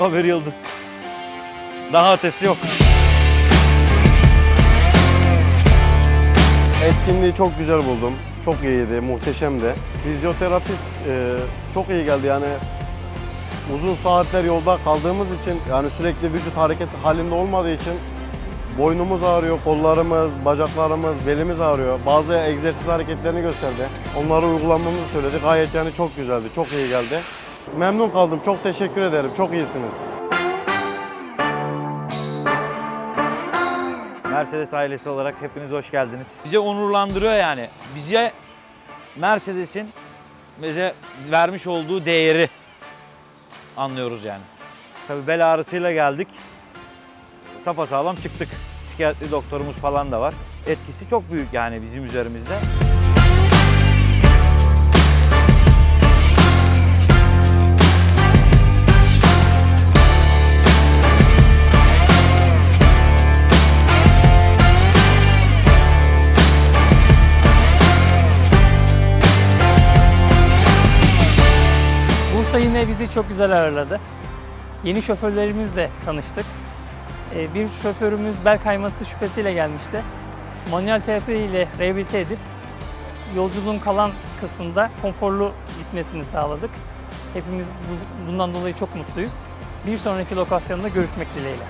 O yıldız. Daha ötesi yok. Etkinliği çok güzel buldum. Çok iyiydi, muhteşemdi. Fizyoterapist e, çok iyi geldi yani uzun saatler yolda kaldığımız için yani sürekli vücut hareket halinde olmadığı için boynumuz ağrıyor, kollarımız, bacaklarımız, belimiz ağrıyor. Bazı egzersiz hareketlerini gösterdi. Onları uygulamamızı söyledi. Gayet yani çok güzeldi, çok iyi geldi. Memnun kaldım, çok teşekkür ederim. Çok iyisiniz. Mercedes ailesi olarak hepiniz hoş geldiniz. Bize onurlandırıyor yani. Bize Mercedes'in bize vermiş olduğu değeri anlıyoruz yani. Tabii bel ağrısıyla geldik. Sapasağlam çıktık. Psikiyatri doktorumuz falan da var. Etkisi çok büyük yani bizim üzerimizde. Bursa yine bizi çok güzel ağırladı. Yeni şoförlerimizle tanıştık. Ee, Bir şoförümüz bel kayması şüphesiyle gelmişti. Manuel terapi ile rehabilite edip yolculuğun kalan kısmında konforlu gitmesini sağladık. Hepimiz bu- bundan dolayı çok mutluyuz. Bir sonraki lokasyonda görüşmek dileğiyle.